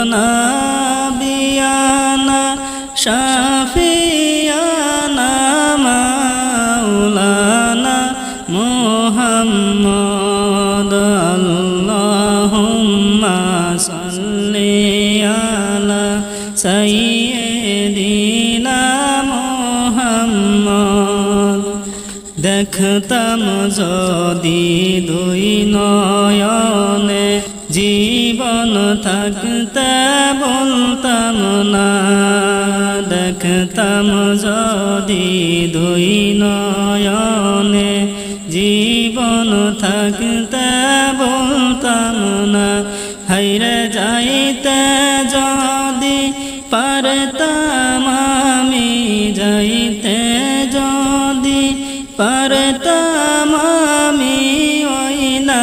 মাওলানা বিয়ানা শাফিয়ানা মোহাম্মদ আল্লাহুম্মা সাল্লি আলা সাইয়্যিদিনা মোহাম্মদ। দেখতাম যদি দুই নয়নে জী জীবন থাকতে বলতাম না, দেখতাম যদি দুই নয়নে জীবন থাকতে বলতাম না, হাইরে যাইতে যদি পারতাম আমি, যাইতে যদি পারতাম আমি, ওই না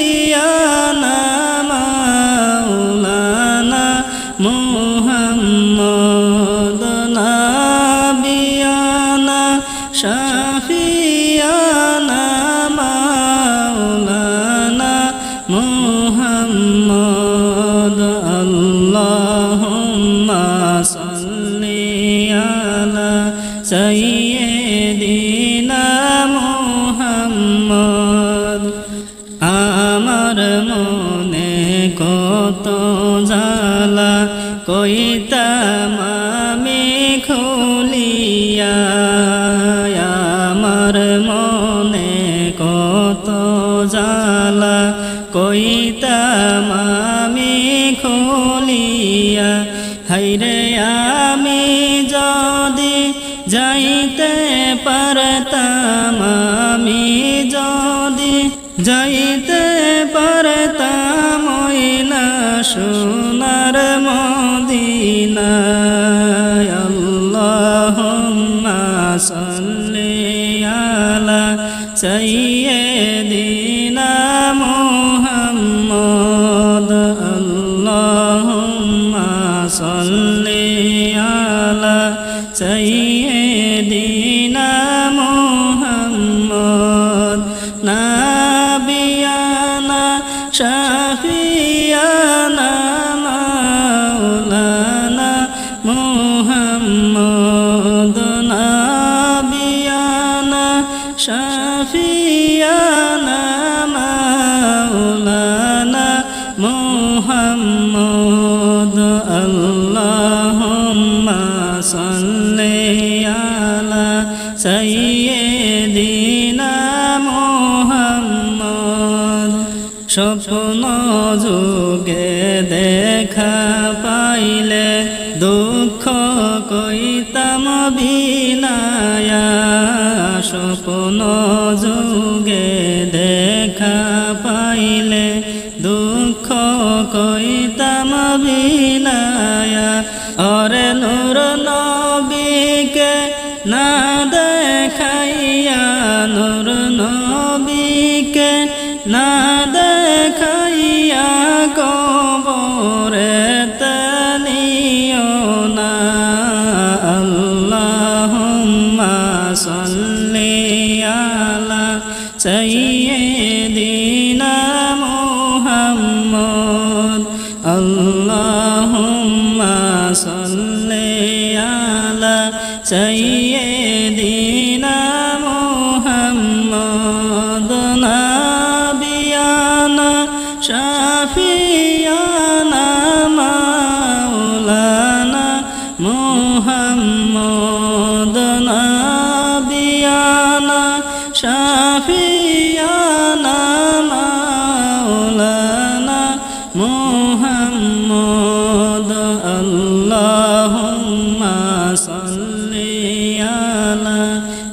শাফিয়ানা মাওলানা মুহাম্মদ আল্লাহুম্মা সাল্লি আলা সাইয়্যিদিনা মুহাম্মদ। আমার মনে কত জালা কইতাম মনে কত জালা কইতাম আমি খুলিয়া, হাইরে আমি যদি যাইতে পারতাম, আমি যদি যাইতে পারতাম না সোনার মদিনা আল্লাহুম্মা নাবিয়ানা যুগে দেখা পাইলে দুঃখ কইতাম বিনায়া। স্বপ্ন যুগে দেখা পাইলে দুঃখ কইতাম বিনায়া। অরে নূর নবীকে না সাল্লি আলা সাইয়্যিদিনা মুহাম্মদ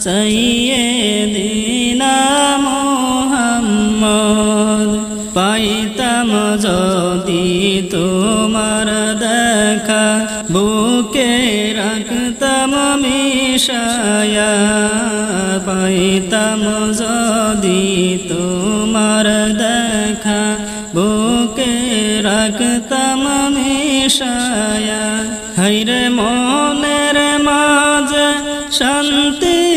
সাইয়্যিদিনা মুহাম্মদ। পাইতাম যদি তোমার দেখা, বুকে রাখতাম মিশায়া। পাইতাম যদি তোমার দেখা, বুকে রাখতাম মিশায়া। হাইরে মনের মাঝে শান্তি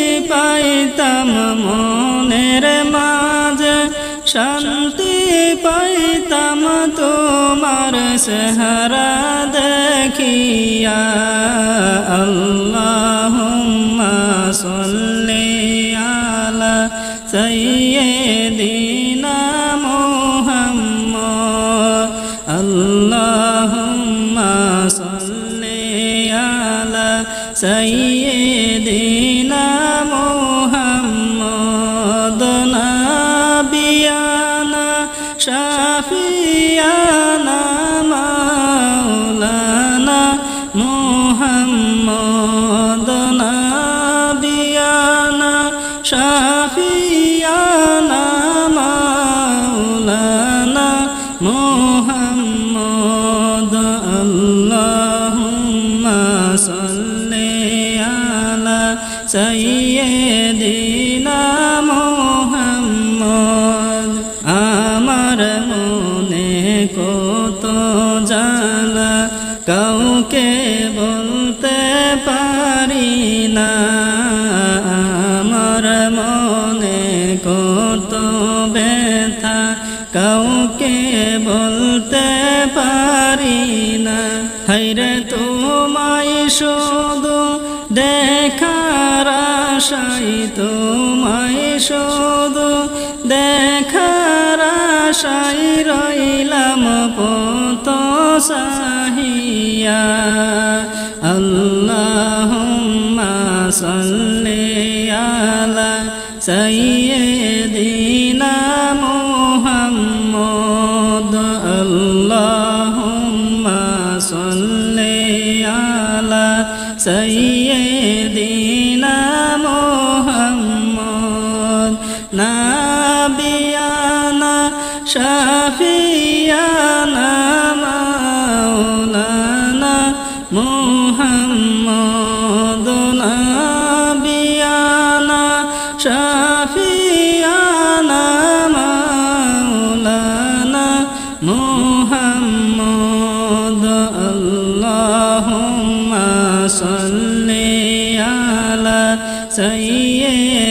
পাইতাম মনের মাঝে, শান্তি পাইতাম তোমার সেহারা দেখিয়া। আল্লাহুম্মা সাল্লি আলা সাইয়্যিদিনা মুহাম্মদ। আল্লাহুম্মা সাল্লি আলা সাইয়্যিদিনা কাউকে বলতে পারি না। হাইরে তোমায় শুধু দেখার আশাই, তোমায় শুধু দেখার আশাই রইলাম পত সাহিয়া। আল্লাহুম্মা সাল্লি আলা সাইয়্যিদিনা আল্লাহুম্মা সাল্লি আলা সাইয়্যিদিনা মুহাম্মদ নাবিয়ানা বলো আল্লাহ সাল্লি আলা সাইয়ে